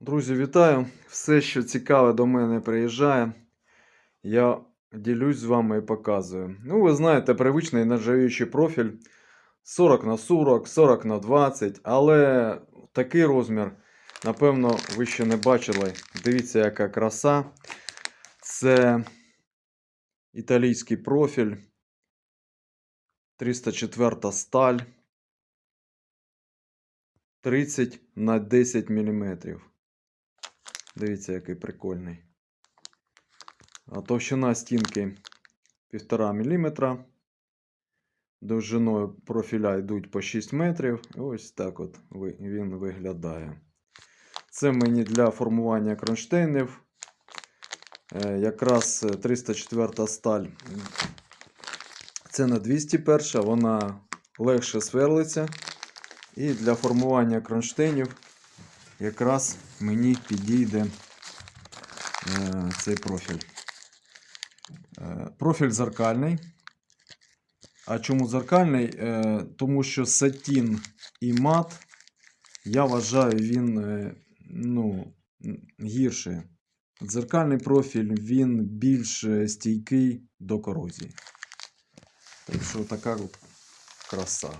Друзі, вітаю! Все, що цікаве до мене приїжджає. Я ділюсь з вами і показую. Ну, ви знаєте, привичний нержавіючий профіль 40 на 40, 40 на 20, але такий розмір, напевно, ви ще не бачили. Дивіться, яка краса. Це італійський профіль, 304 сталь, 30 на 10 мм. Дивіться, який прикольний. Товщина стінки 1,5 мм. Довжиною профіля йдуть по 6 метрів. Ось так от він виглядає. Це мені для формування кронштейнів. Е, Якраз е, 304 сталь. Це на 201, вона легше сверлиться. І для формування кронштейнів якраз мені підійде е, цей профіль. Е, профіль зеркальний. А чому зеркальний? Е, тому що сатін і мат, я вважаю, він ну, гірший. Дзеркальний профіль він більш стійкий до корозії. Так що така краса.